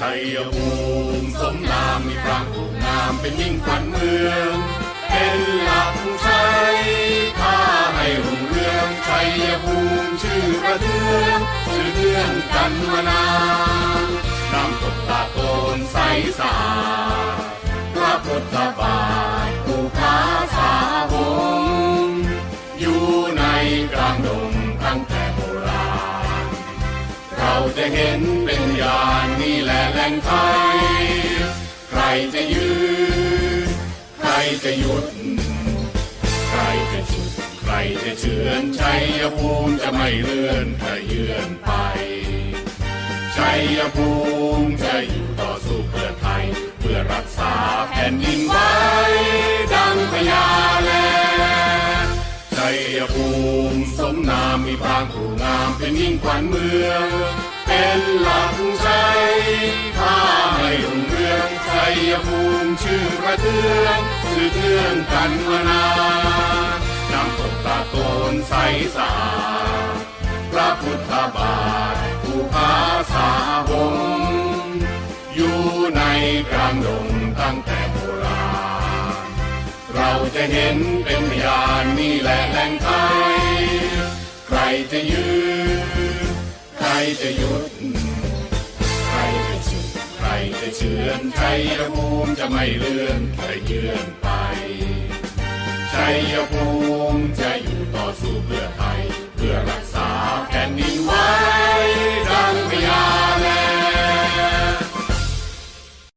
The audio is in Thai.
ชัยภูมิสมนามมีพระผู้งามเป็นยิ่งขวัญเมือง เป็นหลักชัยถ้าให้รุ่งเรืองชัยภูมิชื่อกระเทืองสื่อเทืองกันมานานน้ำตกตาโกนใสสะอาดพระพุทธบา จะเห็นเป็นยานนี่แหละแหล่งไทย ใครจะยืนใครจะหยุด ใครจะฉุด ใครจะเฉือนชัยภูมิจะไม่เลื่อนขยื่นไปชัยภูมิจะอยู่ ยภูมิสมนามมีพางผู้งามเป็นยิ่งขวัญเมือง เป็นหลักชัยถ้าให้รุ่งเรืองชัยภูมิชื่อกระเทืองสื่อเทือนกันมานานน้ำตกตาโกนใสสะอาดพระพุทธบาทผู้พาสาวงอยู่ในกลางดงตั้งแต่ จะเห็นเป็นพยานนี่แหละแหล่งไทย ใครจะยืนใครจะหยุด ใครจะฉุดใครจะเฉื่อนชัยภูมิจะไม่เลื่อนขยื่นไปชัยภูมิจะอยู่ต่อสู้เพื่อไทย